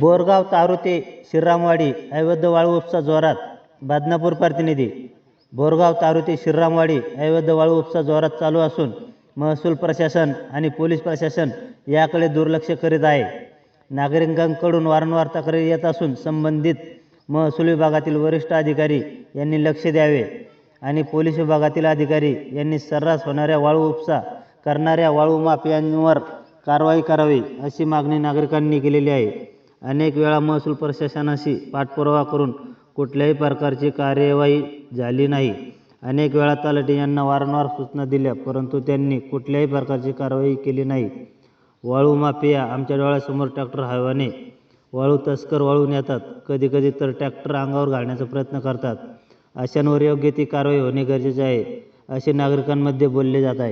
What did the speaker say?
बोरगाव तारुते श्रीरामवाडी अवैध वाळू उपसा जोरात. बादनापूर प्रतिनिधी. बोरगाव तारुते श्रीरामवाडी अयोध्या वाळू उपसा जोरात चालू असून महसूल प्रशासन आणि पोलीस प्रशासन याकडे दुर्लक्ष करीत आहे. नागरिकांकडून वारंवार तक्रारी येत असून संबंधित महसूल विभागातील वरिष्ठ अधिकारी यांनी लक्ष द्यावे आणि पोलीस विभागातील अधिकारी यांनी सर्रास होणाऱ्या वाळू उपसा करणाऱ्या वाळू माफियांवर कारवाई करावी अशी मागणी नागरिकांनी केलेली आहे. अनेक वेळा महसूल प्रशासनाशी पाठपुरावा करून कुठल्याही प्रकारची कार्यवाही झाली नाही. अनेक वेळा तलाठी यांना वारंवार सूचना दिल्या परंतु त्यांनी कुठल्याही प्रकारची कारवाई केली नाही. वाळू माफिया आमच्या डोळ्यासमोर ट्रॅक्टर हवाने वाळू तस्कर वाळू नेतात कधीकधी तर ट्रॅक्टर अंगावर घालण्याचा प्रयत्न करतात. अशांवर योग्य ती कारवाई होणे गरजेचे आहे असे नागरिकांमध्ये बोलले जात आहे.